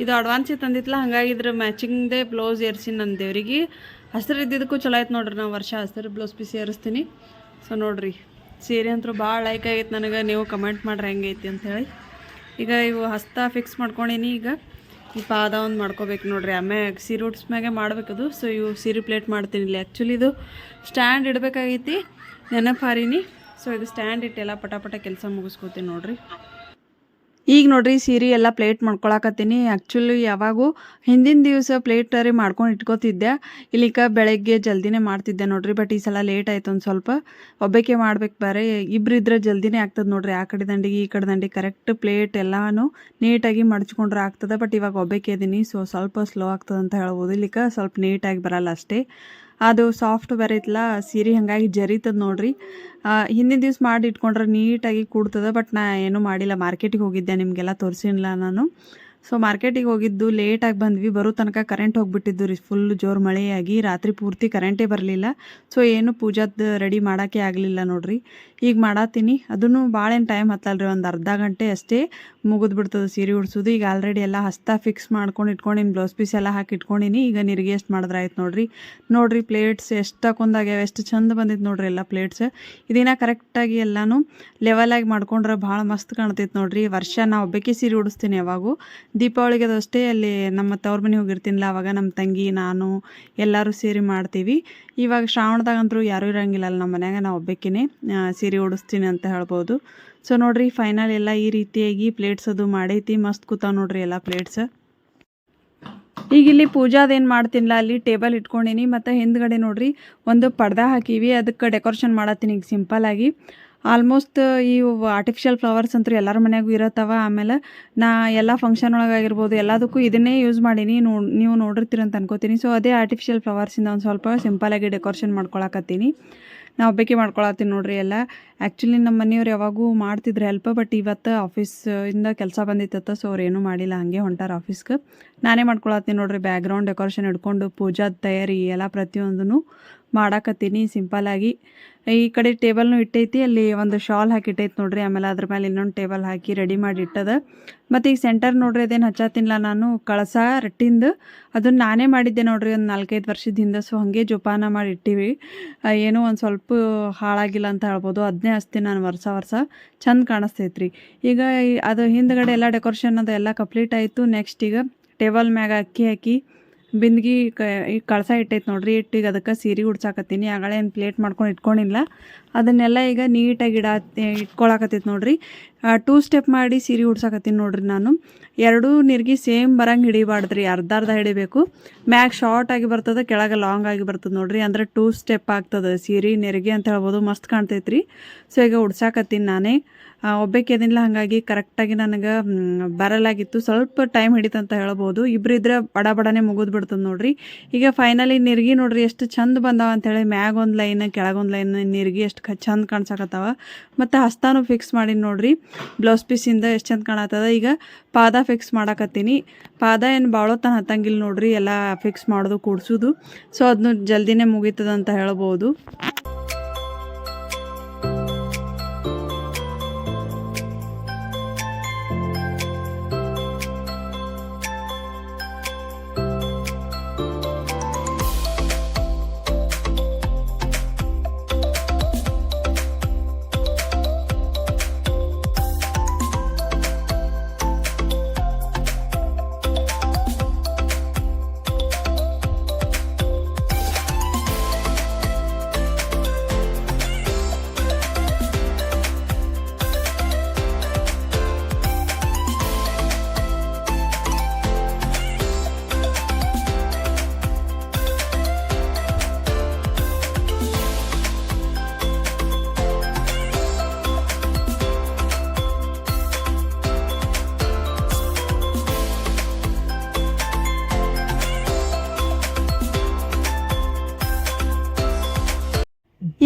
ಇದು ಅಡ್ವಾನ್ಸ್ ತಂದಿತ್ತಲ್ಲ, ಹಾಗಾಗಿ ಇದ್ರ ಮ್ಯಾಚಿಂಗ್ದೇ ಬ್ಲೌಸ್ ಏರ್ಸಿ ನನ್ನ ದೇವ್ರಿಗೆ. ಹಸಿರು ಇದ್ದಿದ್ದಕ್ಕೂ ಚಲೋ ಆಯ್ತು ನೋಡ್ರಿ ನಾವು ವರ್ಷ. ಹಸಿರು ಬ್ಲೌಸ್ ಪೀಸ್ ಏರಿಸ್ತೀನಿ. ಸೊ ನೋಡ್ರಿ. ಸೀರೆ ಅಂತೂ ಭಾಳ ಲೈಕ್ ಆಗೈತೆ ನನಗೆ. ನೀವು ಕಮೆಂಟ್ ಮಾಡ್ರಿ ಹೆಂಗೈತಿ ಅಂಥೇಳಿ ಈಗ ಇವು ಹಸ್ತ ಫಿಕ್ಸ್ ಮಾಡ್ಕೊಂಡೀನಿ ಈಗ. ಈ ಪಾದ ಒಂದು ಮಾಡ್ಕೋಬೇಕು ನೋಡ್ರಿ. ಆಮೇಲೆ ಸೀರೆ ಉಡ್ಸ್ಮ್ಯಾಗೆ ಮಾಡಬೇಕದು ಸೊ ಇವು ಸೀರೆ ಪ್ಲೇಟ್ ಮಾಡ್ತೀನಿ ಇಲ್ಲಿ. ಆ್ಯಕ್ಚುಲಿ ಇದು ಸ್ಟ್ಯಾಂಡ್ ಇಡಬೇಕಾಗೈತಿ. ನೆನಪು ಹಾರೀನಿ. ಸೊ ಇದು ಸ್ಟ್ಯಾಂಡ್ ಇಟ್ಟೆಲ್ಲ ಪಟ ಪಟ ಕೆಲಸ ಮುಗಿಸ್ಕೋತೀನಿ ನೋಡ್ರಿ. ಈಗ ನೋಡ್ರಿ ಸೀರೆ ಎಲ್ಲ ಪ್ಲೇಟ್ ಮಾಡ್ಕೊಳಕತ್ತೀನಿ. ಆ್ಯಕ್ಚುಲಿ ಯಾವಾಗೂ ಹಿಂದಿನ ದಿವಸ ಪ್ಲೇಟರಿ ಮಾಡ್ಕೊಂಡು ಇಟ್ಕೋತಿದ್ದೆ. ಇಲ್ಲಿಕ ಬೆಳಗ್ಗೆ ಜಲ್ದಿನೇ ಮಾಡ್ತಿದ್ದೆ ನೋಡ್ರಿ ಬಟ್ ಈ ಸಲ ಲೇಟ್ ಆಯ್ತು ಒಂದು ಸ್ವಲ್ಪ. ಒಬ್ಬಕ್ಕೆ ಮಾಡ್ಬೇಕು ಬೇರೆ ಇಬ್ರು ಇದ್ರೆ ಜಲ್ದಿನೇ ಆಗ್ತದೆ ನೋಡ್ರಿ. ಆ ಕಡೆ ದಂಡಿಗೆ, ಈ ಕಡೆ ದಂಡಿಗೆ ಕರೆಕ್ಟ್ ಪ್ಲೇಟ್ ಎಲ್ಲಾನು ನೀಟಾಗಿ ಮಡ್ಚ್ಕೊಂಡ್ರೆ ಆಗ್ತದೆ ಬಟ್ ಇವಾಗ ಒಬ್ಬಕ್ಕೆ ಇದ್ದೀನಿ ಸೊ ಸ್ವಲ್ಪ ಸ್ಲೋ ಆಗ್ತದೆ ಅಂತ ಹೇಳ್ಬೋದು. ಇಲ್ಲಿಕ ಸ್ವಲ್ಪ ನೀಟಾಗಿ ಬರಲ್ಲ ಅಷ್ಟೇ. ಅದು ಸಾಫ್ಟ್ ಬೇರೆ ಸೀರೆ ಹಾಗಾಗಿ ಜರಿತದ ನೋಡ್ರಿ. ಹಿಂದಿನ ದಿವ್ಸ ಮಾಡಿ ಇಟ್ಕೊಂಡ್ರೆ ನೀಟಾಗಿ ಕೂಡ್ತದೆ, ಬಟ್ ನಾ ಏನೂ ಮಾಡಿಲ್ಲ. ಮಾರ್ಕೆಟಿಗೆ ಹೋಗಿದ್ದೆ, ನಿಮಗೆಲ್ಲ ತೋರಿಸಿಲ್ಲ ನಾನು. ಸೊ ಮಾರ್ಕೆಟಿಗೆ ಹೋಗಿದ್ದು ಲೇಟಾಗಿ ಬಂದ್ವಿ. ಬರೋ ತನಕ ಕರೆಂಟ್ ಹೋಗಿಬಿಟ್ಟಿದ್ದು ರೀ. ಫುಲ್ ಜೋರು ಮಳೆಯಾಗಿ, ರಾತ್ರಿ ಪೂರ್ತಿ ಕರೆಂಟೇ ಬರಲಿಲ್ಲ. ಸೊ ಏನು ಪೂಜಾದ್ದು ರೆಡಿ ಮಾಡೋಕ್ಕೆ ಆಗಲಿಲ್ಲ ನೋಡ್ರಿ. ಈಗ ಮಾಡತ್ತೀನಿ ಅದನ್ನು ಭಾಳ ಏನು ಟೈಮ್ ಹತ್ತಲ್ಲ ರೀ ಒಂದು ಅರ್ಧ ಗಂಟೆ ಅಷ್ಟೇ ಮುಗಿದು ಬಿಡ್ತದೆ ಸೀರೆ ಉಡ್ಸೋದು. ಈಗ ಆಲ್ರೆಡಿ ಎಲ್ಲ ಹಸ್ತ ಫಿಕ್ಸ್ ಮಾಡ್ಕೊಂಡು ಇಟ್ಕೊಂಡಿನಿ ಬ್ಲೌಸ್ ಪೀಸ್ ಎಲ್ಲ ಹಾಕಿ ಇಟ್ಕೊಂಡಿನಿ. ಈಗ ನೀರಿಗೆ ಎಷ್ಟು ಮಾಡಿದ್ರೆ ಆಯ್ತು ನೋಡ್ರಿ. ನೋಡ್ರಿ ಪ್ಲೇಟ್ಸ್ ಎಷ್ಟು ತಕೊಂಡಾಗ್ಯಾವ, ಎಷ್ಟು ಚಂದ ಬಂದಿತ್ತು ನೋಡ್ರಿ ಎಲ್ಲ ಪ್ಲೇಟ್ಸ್ ಇದನ್ನ ಕರೆಕ್ಟಾಗಿ ಎಲ್ಲಾನು ಲೆವೆಲಾಗಿ ಮಾಡ್ಕೊಂಡ್ರೆ ಭಾಳ ಮಸ್ತ್ ಕಾಣ್ತೈತೆ ನೋಡ್ರಿ. ವರ್ಷ ನಾ ಒಬ್ಬಕ್ಕೆ ಸೀರೆ ಉಡಿಸ್ತೀನಿ ಯಾವಾಗೂ. ದೀಪಾವಳಿಗೆ ಅದು ಅಲ್ಲಿ ನಮ್ಮ ತವ್ರ ಮನೆ ಹೋಗಿರ್ತೀನಿಲ್ಲ ಅವಾಗ ನಮ್ಮ ತಂಗಿ, ನಾನು ಎಲ್ಲರೂ ಸೇರಿ ಮಾಡ್ತೀವಿ. ಇವಾಗ ಶ್ರಾವಣದಾಗಂತರೂ ಯಾರೂ ಇರೋಂಗಿಲ್ಲ ಅಲ್ಲಿ ನಮ್ಮ ಮನ್ಯಾಗ ನಾವು ಒಬ್ಬಕ್ಕಿನೇ ಸೀರೆ ಉಡಿಸ್ತೀನಿ ಅಂತ ಹೇಳ್ಬೋದು. ಸೊ ನೋಡಿರಿ ಫೈನಲ್ ಎಲ್ಲ ಈ ರೀತಿಯಾಗಿ ಪ್ಲೇಟ್ಸ್ ಅದು ಮಾಡೈತಿ. ಮಸ್ತ್ ಕೂತಾವ ನೋಡ್ರಿ ಎಲ್ಲ ಪ್ಲೇಟ್ಸ್ ಈಗ ಇಲ್ಲಿ ಪೂಜಾದೇನು ಮಾಡ್ತೀನಿಲ್ಲ ಅಲ್ಲಿ ಟೇಬಲ್ ಇಟ್ಕೊಂಡೀನಿ. ಮತ್ತು ಹಿಂದ್ಗಡೆ ನೋಡ್ರಿ, ಒಂದು ಪರ್ದ ಹಾಕೀವಿ. ಅದಕ್ಕೆ ಡೆಕೋರೇಷನ್ ಮಾಡತ್ತೀನಿ ಈಗ ಸಿಂಪಲ್ಲಾಗಿ ಆಲ್ಮೋಸ್ಟ್ ಈ ಆರ್ಟಿಫಿಷಿಯಲ್ ಫ್ಲವರ್ಸ್ ಅಂತೂ ಎಲ್ಲರ ಮನೆಗೂ ಇರತ್ತವ. ಆಮೇಲೆ ನಾ ಎಲ್ಲ ಫಂಕ್ಷನ್ ಒಳಗಾಗಿರ್ಬೋದು, ಎಲ್ಲದಕ್ಕೂ ಇದನ್ನೇ ಯೂಸ್ ಮಾಡೀನಿ. ನೋ, ನೀವು ನೋಡಿರ್ತೀರ ಅಂತ ಅನ್ಕೋತೀನಿ. ಸೊ ಅದೇ ಆರ್ಟಿಫಿಷಿಯಲ್ ಫ್ಲವರ್ಸಿಂದ ಒಂದು ಸ್ವಲ್ಪ ಸಿಂಪಲಾಗಿ ಡೆಕೋರೇಷನ್ ಮಾಡ್ಕೊಳಕತ್ತೀನಿ. ನಾ ಒಬ್ಬಕ್ಕೆ ಮಾಡ್ಕೊಳತ್ತೀನಿ ನೋಡ್ರಿ ಎಲ್ಲ. ಆ್ಯಕ್ಚುಲಿ ನಮ್ಮ ಮನೆಯವ್ರು ಯಾವಾಗೂ ಮಾಡ್ತಿದ್ರು ಹೆಲ್ಪ್ ಬಟ್ ಇವತ್ತು ಆಫೀಸ್ ಇಂದ ಕೆಲಸ ಬಂದಿತ್ತ ಸೊ ಅವ್ರು ಏನೂ ಮಾಡಿಲ್ಲ. ಹಾಗೆ ಹೊಂಟಾರ ಆಫೀಸ್ಗೆ ನಾನೇ ಮಾಡ್ಕೊಳತ್ತೀನಿ ನೋಡ್ರಿ. ಬ್ಯಾಗ್ರೌಂಡ್ ಡೆಕೋರೇಷನ್ ಇಟ್ಕೊಂಡು ಪೂಜಾದ ತಯಾರಿ, ಎಲ್ಲ ಪ್ರತಿಯೊಂದೂ ಮಾಡಾಕತ್ತೀನಿ ಸಿಂಪಲ್ಲಾಗಿ ಈ ಕಡೆ ಟೇಬಲ್ನು ಇಟ್ಟೈತಿ, ಅಲ್ಲಿ ಒಂದು ಶಾಲ್ ಹಾಕಿಟ್ಟೈತಿ ನೋಡ್ರಿ, ಆಮೇಲೆ ಅದ್ರ ಮೇಲೆ ಇನ್ನೊಂದು ಟೇಬಲ್ ಹಾಕಿ ರೆಡಿ ಮಾಡಿ ಇಟ್ಟದ. ಮತ್ತು ಈಗ ಸೆಂಟರ್ ನೋಡ್ರಿ, ಅದೇನು ಹಚ್ಚತ್ತಿಲ್ಲ ನಾನು, ಕಳಸ ರಟ್ಟಿಂದು. ಅದನ್ನು ನಾನೇ ಮಾಡಿದ್ದೆ ನೋಡ್ರಿ, ಒಂದು ನಾಲ್ಕೈದು ವರ್ಷದ ಹಿಂದೆ ಸೊ ಹಾಗೆ ಜೋಪಾನ ಮಾಡಿ ಇಟ್ಟಿವಿ. ಏನೂ ಒಂದು ಸ್ವಲ್ಪ ಹಾಳಾಗಿಲ್ಲ ಅಂತ ಹೇಳ್ಬೋದು ಅದನ್ನೇ ಹಚ್ತೀನಿ ನಾನು ವರ್ಷ ವರ್ಷ. ಚಂದ ಕಾಣಿಸ್ತೈತ್ರಿ. ಈಗ ಅದು ಹಿಂದ್ಗಡೆ ಎಲ್ಲ ಡೆಕೋರೇಷನ್ ಅದು ಎಲ್ಲ ಕಂಪ್ಲೀಟ್ ಆಯಿತು ನೆಕ್ಸ್ಟ್ ಈಗ ಟೇಬಲ್ ಮ್ಯಾಗ ಅಕ್ಕಿ ಹಾಕಿ ಬಿಂದಿಗೆ ಕಳಸ ಇಟ್ಟೈತೆ ನೋಡ್ರಿ ಇಟ್ಟಿಗೆ ಅದಕ್ಕೆ ಸೀರೆ ಉಡ್ಸಾಕತ್ತೀನಿ. ಆಗಳೇ ಏನು ಪ್ಲೇಟ್ ಮಾಡ್ಕೊಂಡು ಇಟ್ಕೊಂಡಿಲ್ಲ. ಅದನ್ನೆಲ್ಲ ಈಗ ನೀಟಾಗಿ ಇಡ ಇಟ್ಕೊಳಕತ್ತೈತೆ ನೋಡ್ರಿ. ಟೂ ಸ್ಟೆಪ್ ಮಾಡಿ ಸೀರೆ ಉಡ್ಸಕತ್ತೀನಿ ನೋಡ್ರಿ ನಾನು. ಎರಡೂ ನಿರ್ಗಿ ಸೇಮ್ ಬರಂಗೆ ಹಿಡಿಬಾರ್ದ್ರಿ. ಅರ್ಧ ಅರ್ಧ ಹಿಡಿಬೇಕು. ಮ್ಯಾಗ್ ಶಾರ್ಟ್ ಆಗಿ ಬರ್ತದೆ, ಕೆಳಗೆ ಲಾಂಗ್ ಆಗಿ ಬರ್ತದೆ ನೋಡ್ರಿ. ಅಂದ್ರೆ ಟೂ ಸ್ಟೆಪ್ ಆಗ್ತದೆ. ಸೀರೆ ನೆರಿಗೆ ಅಂತ ಹೇಳ್ಬೋದು, ಮಸ್ತ್ ಕಾಣ್ತೈತ್ರಿ. ಸೊ ಈಗ ಉಡ್ಸಾಕತ್ತೀನಿ ನಾನೇ. ಒಬ್ಬಾಕಿದಿಲ್ಲ ಹಾಗಾಗಿ ಕರೆಕ್ಟಾಗಿ ನನಗೆ ಬರಲಾಗಿತ್ತು. ಸ್ವಲ್ಪ ಟೈಮ್ ಹಿಡಿತಂತ ಹೇಳ್ಬೋದು. ಇಬ್ರು ಇದ್ರೆ ಬಡ ಬಡನೆ ಮುಗಿದು ಬಿಡ್ತದೆ ನೋಡ್ರಿ. ಈಗ ಫೈನಲಿ ನಿರ್ಗಿ ನೋಡ್ರಿ, ಎಷ್ಟು ಚಂದ ಬಂದಾವ ಅಂತೇಳಿ ಮ್ಯಾಗ ಒಂದು ಲೈನ್ ಕೆಳಗೊಂದು ಲೈನ್ ನಿರ್ಗಿ ಎಷ್ಟು ಚಂದ ಕಾಣಿಸಕತ್ತಾವ. ಮತ್ತು ಹಸ್ತಾನು ಫಿಕ್ಸ್ ಮಾಡಿ ನೋಡ್ರಿ. ಬ್ಲೌಸ್ ಪೀಸಿಂದ ಎಷ್ಟು ಚಂದ ಕಾಣತ್ತದ. ಈಗ ಪಾದ ಫಿಕ್ಸ್ ಮಾಡಕತ್ತೀನಿ. ಪಾದ ಏನು ಭಾಳೋತನ ಹತ್ತಂಗಿಲ್ಲ ನೋಡ್ರಿ. ಎಲ್ಲ ಫಿಕ್ಸ್ ಮಾಡೋದು, ಕೂಡ್ಸೋದು. ಸೊ ಅದನ್ನು ಜಲ್ದಿನೇ ಮುಗೀತದ ಅಂತ ಹೇಳ್ಬೋದು.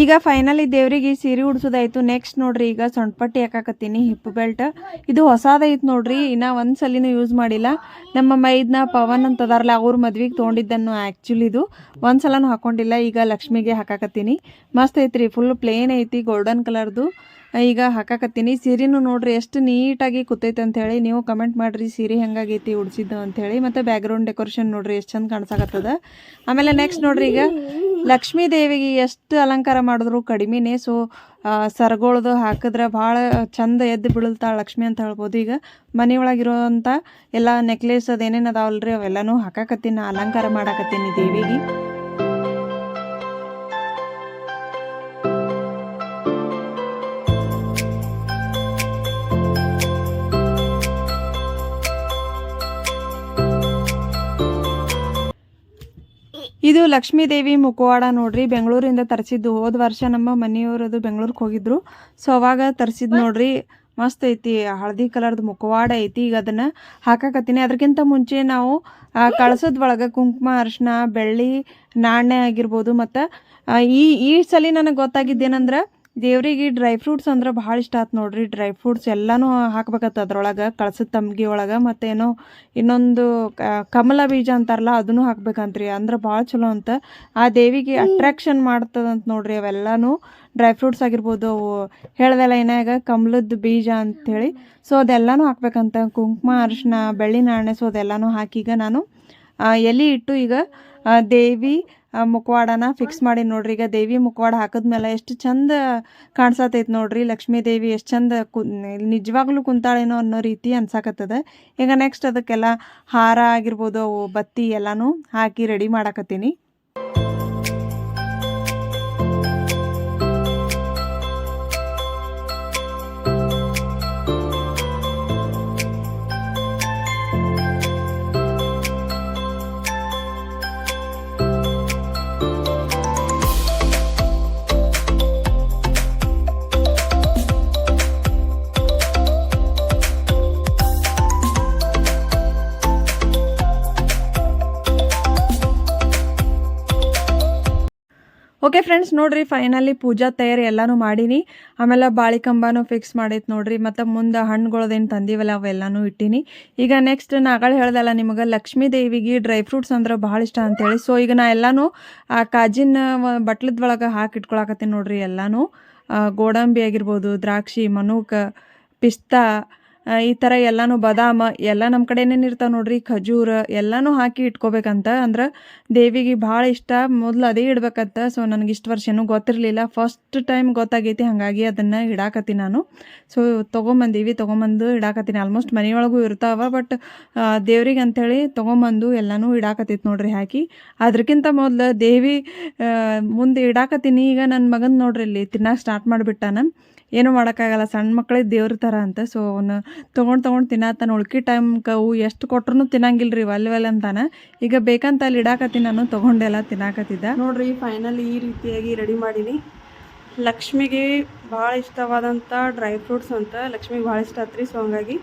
ಈಗ ಫೈನಲಿ ದೇವ್ರಿಗೆ ಸೀರೆ ಉಡ್ಸೋದಾಯ್ತು. ನೆಕ್ಸ್ಟ್ ನೋಡ್ರಿ, ಈಗ ಸೊಂಟಪಟ್ಟಿ ಹಾಕಾಕತ್ತೀನಿ ಹಿಪ್ ಬೆಲ್ಟ್ ಇದು ಹೊಸದೈತ್ ನೋಡ್ರಿ, ಇನ್ನ ಒಂದ್ ಸಲಿನೂ ಯೂಸ್ ಮಾಡಿಲ್ಲ. ನಮ್ಮ ಮೈದ್ನ ಪವನ್ ಅಂತ ಅದಾರಲ್ಲ ಅವ್ರ ಮದ್ವಿಗೆ ತೊಗೊಂಡಿದ್ದನ್ನು ಆಕ್ಚುಲಿ ಇದು. ಒಂದ್ ಸಲನೂ ಹಾಕೊಂಡಿಲ್ಲ, ಈಗ ಲಕ್ಷ್ಮಿಗೆ ಹಾಕಾಕತ್ತೀನಿ. ಮಸ್ತ್ ಐತ್ರಿ ಫುಲ್ ಪ್ಲೇನ್ ಐತಿ ಗೋಲ್ಡನ್ ಕಲರ್ದು ಈಗ ಹಾಕಾಕತ್ತೀನಿ. ಸೀರೆನೂ ನೋಡ್ರಿ, ಎಷ್ಟು ನೀಟಾಗಿ ಕೂತೈತೆ ಅಂತ ಹೇಳಿ ನೀವು ಕಮೆಂಟ್ ಮಾಡ್ರಿ, ಸೀರೆ ಹೆಂಗಾಗೈತಿ ಉಡ್ಸಿದ್ದು ಅಂತ ಹೇಳಿ. ಮತ್ತೆ ಬ್ಯಾಕ್ಗ್ರೌಂಡ್ ಡೆಕೋರೇಷನ್ ನೋಡ್ರಿ, ಎಷ್ಟು ಚಂದ ಕಾಣಿಸಾಕತ್ತದ. ಆಮೇಲೆ ನೆಕ್ಸ್ಟ್ ನೋಡ್ರಿ ಈಗ. ಲಕ್ಷ್ಮೀ ದೇವಿಗೆ ಎಷ್ಟು ಅಲಂಕಾರ ಮಾಡಿದ್ರು ಕಡಿಮೆನೇ. ಸೊ ಸರಗೋಳ್ದು ಹಾಕಿದ್ರೆ ಭಾಳ ಚಂದ ಎದ್ದು ಬೀಳ್ತಾಳೆ ಲಕ್ಷ್ಮಿ ಅಂತ ಹೇಳ್ಬೋದು. ಈಗ ಮನೆಯೊಳಗಿರೋಂಥ ಎಲ್ಲ ನೆಕ್ಲೆಸ್ ಅದೇನೇನು ಅದಾವಲ್ರಿ ಅವೆಲ್ಲನೂ ಹಾಕಾಕತ್ತೀನಿ ಅಲಂಕಾರ ಮಾಡಾಕತ್ತೀನಿ ದೇವಿಗೆ. ಇದು ಲಕ್ಷ್ಮೀ ದೇವಿ ಮುಖವಾಡ ನೋಡ್ರಿ. ಬೆಂಗಳೂರಿಂದ ತರಿಸಿದ್ದು ಹೋದ ವರ್ಷ ನಮ್ಮ ಮನೆಯವರದು ಬೆಂಗಳೂರಿಗೆ ಹೋಗಿದ್ರು. ಸೊ ಅವಾಗ ತರಿಸಿದ್ದು ನೋಡ್ರಿ. ಮಸ್ತ್ ಐತಿ, ಹಳದಿ ಕಲರ್ದು ಮುಖವಾಡ ಐತಿ. ಈಗ ಅದನ್ನ ಹಾಕಾಕತ್ತೀನಿ. ಅದಕ್ಕಿಂತ ಮುಂಚೆ ನಾವು ಕಳಸದ ಒಳಗೆ ಕುಂಕುಮ, ಅರಿಶಿನ, ಬೆಳ್ಳಿ, ನಾಣ್ಯ ಆಗಿರ್ಬೋದು. ಮತ್ತು ಈ ಈ ಸಲ ನನಗೆ ಗೊತ್ತಾಗಿದ್ದೇನಂದ್ರೆ ದೇವ್ರಿಗೆ ಡ್ರೈ ಫ್ರೂಟ್ಸ್ ಅಂದ್ರೆ ಭಾಳ ಇಷ್ಟ ಆಯ್ತು ನೋಡ್ರಿ. ಡ್ರೈ ಫ್ರೂಟ್ಸ್ ಎಲ್ಲನೂ ಹಾಕ್ಬೇಕತ್ತ ಅದ್ರೊಳಗೆ ಕಳ್ಸದ ತಂಬ್ಗಿ ಒಳಗೆ ಮತ್ತೇನೋ ಇನ್ನೊಂದು ಕಮಲ ಬೀಜ ಅಂತಾರಲ್ಲ ಅದನ್ನು ಹಾಕ್ಬೇಕಂತ್ರಿ. ಅಂದ್ರೆ ಭಾಳ ಚಲೋ ಅಂತ. ಆ ದೇವಿಗೆ ಅಟ್ರಾಕ್ಷನ್ ಮಾಡ್ತದಂತ ನೋಡ್ರಿ ಅವೆಲ್ಲನೂ ಡ್ರೈ ಫ್ರೂಟ್ಸ್ ಆಗಿರ್ಬೋದು. ಅವು ಹೇಳ್ದಲ್ಲ ಏನಾಗ ಕಮಲದ ಬೀಜ ಅಂಥೇಳಿ ಸೊ ಅದೆಲ್ಲನೂ ಹಾಕ್ಬೇಕಂತ. ಕುಂಕುಮ ಅರಿಶಿನ ಬೆಳ್ಳಿ ನಾಣ್ಯ ಸೊ ಅದೆಲ್ಲನೂ ಹಾಕಿ ಈಗ ನಾನು ಎಲೆ ಇಟ್ಟು ಈಗ ದೇವಿ ಮುಖವಾಡನ ಫಿಕ್ಸ್ ಮಾಡಿ ನೋಡ್ರಿ. ಈಗ ದೇವಿ ಮುಖವಾಡ ಹಾಕಿದ್ಮೇಲೆ ಎಷ್ಟು ಚಂದ ಕಾಣಿಸತೈತೆ ನೋಡ್ರಿ. ಲಕ್ಷ್ಮೀ ದೇವಿ ಎಷ್ಟು ಚಂದ ಕು ನಿಜವಾಗ್ಲೂ ಕುಂತಾಳೇನೋ ಅನ್ನೋ ರೀತಿ ಅನ್ಸಾಕತ್ತದ. ಈಗ ನೆಕ್ಸ್ಟ್ ಅದಕ್ಕೆಲ್ಲ ಹಾರ ಆಗಿರ್ಬೋದು ಅವು ಬತ್ತಿ ಎಲ್ಲನೂ ಹಾಕಿ ರೆಡಿ ಮಾಡಾಕತ್ತೀನಿ. ಓಕೆ ಫ್ರೆಂಡ್ಸ್ ನೋಡ್ರಿ ಫೈನಲಿ ಪೂಜಾ ತಯಾರಿ ಎಲ್ಲಾನು ಮಾಡೀನಿ. ಆಮೇಲೆ ಬಾಳಿ ಕಂಬನೂ ಫಿಕ್ಸ್ ಮಾಡೈತೆ ನೋಡ್ರಿ, ಮತ್ತು ಮುಂದೆ ಹಣ್ಣುಗಳದೇನು ತಂದೀವಲ್ಲ ಅವೆಲ್ಲನೂ ಇಟ್ಟೀನಿ. ಈಗ ನೆಕ್ಸ್ಟ್ ನಾಗಳು ಹೇಳ್ದಲ್ಲ ನಿಮಗೆ, ಲಕ್ಷ್ಮೀ ದೇವಿಗೆ ಡ್ರೈ ಫ್ರೂಟ್ಸ್ ಅಂದ್ರೆ ಭಾಳ ಇಷ್ಟ ಅಂತೇಳಿ. ಸೊ ಈಗ ನಾ ಎಲ್ಲಾನು ಆ ಕಾಜಿನ ಬಟ್ಲದ ಒಳಗೆ ಹಾಕಿ ಇಟ್ಕೊಳಕತ್ತೀನಿ ನೋಡ್ರಿ ಎಲ್ಲಾನು. ಗೋಡಂಬಿ ಆಗಿರ್ಬೋದು, ದ್ರಾಕ್ಷಿ, ಮನೂಕ, ಪಿಸ್ತಾ ಈ ಥರ ಎಲ್ಲಾನು ಬಾದಾಮ, ಎಲ್ಲ ನಮ್ಮ ಕಡೆ ಏನೇನು ಇರ್ತಾವೆ ನೋಡ್ರಿ, ಖಜೂರ ಎಲ್ಲನೂ ಹಾಕಿ ಇಟ್ಕೋಬೇಕಂತ. ಅಂದ್ರೆ ದೇವಿಗೆ ಭಾಳ ಇಷ್ಟ. ಮೊದಲು ಅದೇ ಇಡ್ಬೇಕಂತ. ಸೊ ನನಗೆ ಇಷ್ಟು ವರ್ಷ ಏನೂ ಗೊತ್ತಿರಲಿಲ್ಲ. ಫಸ್ಟ್ ಟೈಮ್ ಗೊತ್ತಾಗೈತಿ, ಹಾಗಾಗಿ ಅದನ್ನು ಇಡಾಕತ್ತೀನಿ ನಾನು. ಸೊ ತೊಗೊಂಬಂದೀವಿ, ತೊಗೊಂಬಂದು ಇಡಾಕತ್ತೀನಿ. ಆಲ್ಮೋಸ್ಟ್ ಮನೆಯೊಳಗೂ ಇರ್ತಾವ ಬಟ್ ದೇವ್ರಿಗೆ ಅಂಥೇಳಿ ತೊಗೊಂಬಂದು ಎಲ್ಲನೂ ಇಡಾಕತ್ತೈತಿ ನೋಡ್ರಿ ಹಾಕಿ. ಅದಕ್ಕಿಂತ ಮೊದಲು ದೇವಿ ಮುಂದೆ ಇಡಾಕತ್ತೀನಿ. ಈಗ ನನ್ನ ಮಗನ ನೋಡ್ರಿ, ಇಲ್ಲಿ ತಿನ್ನಕ್ಕೆ ಸ್ಟಾರ್ಟ್ ಮಾಡಿಬಿಟ್ಟಾನ. ಏನೂ ಮಾಡೋಕ್ಕಾಗಲ್ಲ, ಸಣ್ಣ ಮಕ್ಕಳಿಗೆ ದೇವ್ರ ಥರ ಅಂತ. ಸೊ ಅವನು ತೊಗೊಂಡು ತೊಗೊಂಡು ತಿನ್ನತ್ತಾನೆ ಉಳ್ಕಿ ಟೈಮ್ ಕವು ಎಷ್ಟು ಕೊಟ್ರು ತಿನ್ನಂಗಿಲ್ಲ ರೀ ಒಲ್ಲೆ ಅಂತಾನೆ. ಈಗ ಬೇಕಂತ ಅಲ್ಲಿ ಇಡಾಕತ್ತೀನಿ ನಾನು ತೊಗೊಂಡೆಲ್ಲ ತಿನ್ನಾಕತ್ತಿದ್ದ. ನೋಡ್ರಿ ಫೈನಲ್ ಈ ರೀತಿಯಾಗಿ ರೆಡಿ ಮಾಡೀನಿ. ಲಕ್ಷ್ಮಿಗೆ ಭಾಳ ಇಷ್ಟವಾದಂಥ ಡ್ರೈ ಫ್ರೂಟ್ಸ್ ಅಂತ ಲಕ್ಷ್ಮಿಗೆ ಭಾಳ ಇಷ್ಟ ಆತ್ರಿ. ಸೊ ಹಂಗಾಗಿ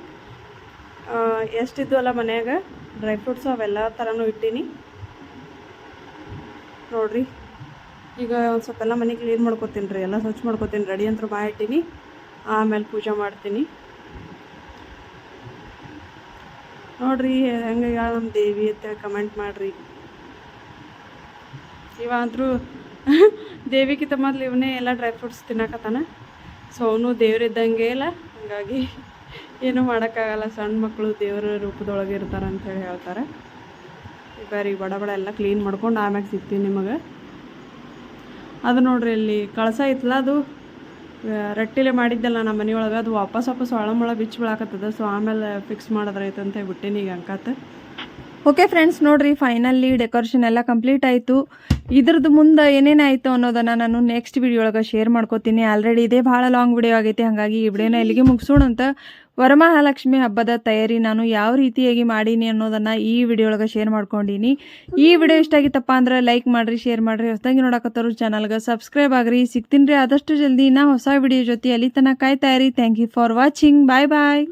ಎಷ್ಟಿದ್ದು ಅಲ್ಲ ಮನ್ಯಾಗ? ಡ್ರೈ ಫ್ರೂಟ್ಸ್ ಅವೆಲ್ಲ ಥರನೂ ಇಟ್ಟೀನಿ. ನೋಡ್ರಿ. ಈಗ ಒಂದು ಸ್ವಲ್ಪ ಎಲ್ಲ ಮನೆ ಕ್ಲೀನ್ ಮಾಡ್ಕೊತೀನಿ ರೀ, ಎಲ್ಲ ಸ್ವಚ್ಛ ಮಾಡ್ಕೊತೀನಿ, ರೆಡಿ ಅಂತ ಮಾಡಿಟ್ಟಿನಿ ಆಮೇಲೆ ಪೂಜೆ ಮಾಡ್ತೀನಿ. ನೋಡ್ರಿ, ಹೆಂಗೆ ನಮ್ಮ ದೇವಿ ಅಂತ ಕಮೆಂಟ್ ಮಾಡಿರಿ. ಇವಂತರೂ [LAUGHS] ದೇವಿಗಿಂತ ಮೊದಲು ಇವನೇ ಎಲ್ಲ ಡ್ರೈ ಫ್ರೂಟ್ಸ್ ತಿನ್ನಕತ್ತಾನ. ಸೊ ಅವನು ದೇವ್ರಿದ್ದಂಗೆ ಇಲ್ಲ. ಹಾಗಾಗಿ [LAUGHS] ಏನೂ ಮಾಡೋಕ್ಕಾಗಲ್ಲ. ಸಣ್ಣ ಮಕ್ಕಳು ದೇವರ ರೂಪದೊಳಗೆ ಇರ್ತಾರೆ ಅಂತೇಳಿ ಹೇಳ್ತಾರೆ ಈಗ ಬಡ ಬಡ ಎಲ್ಲ ಕ್ಲೀನ್ ಮಾಡ್ಕೊಂಡು ಆಮ್ಯಾಗ ಸಿಗ್ತೀನಿ ನಿಮಗೆ. ಅದು ನೋಡ್ರಿ ಇಲ್ಲಿ ಕಳಸ ಐತಲ್ಲ ಅದು. ರಟ್ಟಿಲೆ ಮಾಡಿದ್ದಲ್ಲ ನಮ್ಮ ಮನೆಯೊಳಗೆ. ಅದು ವಾಪಸ್ ವಾಪಸ್ ಒಳಮೊಳ ಬಿಚ್ಚಿ ಬಿಳಾಕತ್ತದ. ಸೊ ಆಮೇಲೆ ಫಿಕ್ಸ್ ಮಾಡೋದ್ರೈತೆ ಅಂತ ಹೇಳ್ಬಿಟ್ಟೆ ಈಗ ಅಂಕಾತ. ಓಕೆ ಫ್ರೆಂಡ್ಸ್ ನೋಡ್ರಿ ಫೈನಲಿ ಡೆಕೋರೇಷನ್ ಎಲ್ಲ ಕಂಪ್ಲೀಟ್ ಆಯಿತು. ಇದ್ರದ್ದು ಮುಂದೆ ಏನೇನಾಯಿತು ಅನ್ನೋದನ್ನು ನಾನು ನೆಕ್ಸ್ಟ್ ವಿಡಿಯೋ ಒಳಗೆ ಶೇರ್ ಮಾಡ್ಕೋತೀನಿ. ಆಲ್ರೆಡಿ ಇದೇ ಭಾಳ ಲಾಂಗ್ ವಿಡಿಯೋ ಆಗೈತೆ, ಹಾಗಾಗಿ ಈ ವಿಡಿಯೋನ ಇಲ್ಲಿಗೆ ಮುಗಿಸೋಣಂತ ವರಮಹಾಲಕ್ಷ್ಮಿ ಹಬ್ಬದ ತಯಾರಿ ನಾನು ಯಾವ ರೀತಿಯಾಗಿ ಮಾಡೀನಿ ಅನ್ನೋದನ್ನು ಈ ವಿಡಿಯೋ ಒಳಗೆ ಶೇರ್ ಮಾಡ್ಕೊಂಡೀನಿ. ಈ ವಿಡಿಯೋ ಇಷ್ಟ ಆಗಿತ್ತಪ್ಪ ಅಂದ್ರೆ ಲೈಕ್ ಮಾಡಿರಿ ಶೇರ್ ಮಾಡಿರಿ. ಹೊಸದಾಗಿ ನೋಡಕತ್ತರು ಚಾನಲ್ಗೆ ಸಬ್ಸ್ಕ್ರೈಬ್ ಆಗ್ರಿ. ಸಿಗ್ತೀನಿ ರೀ ಆದಷ್ಟು ಜಲ್ದಿ. ನಾ ಹೊಸ ವಿಡಿಯೋ ಜೊತೆ ಅಲ್ಲಿ ತನಕ ಕಾಯ್ತಾ ಇರಿ. Thank you for watching bye bye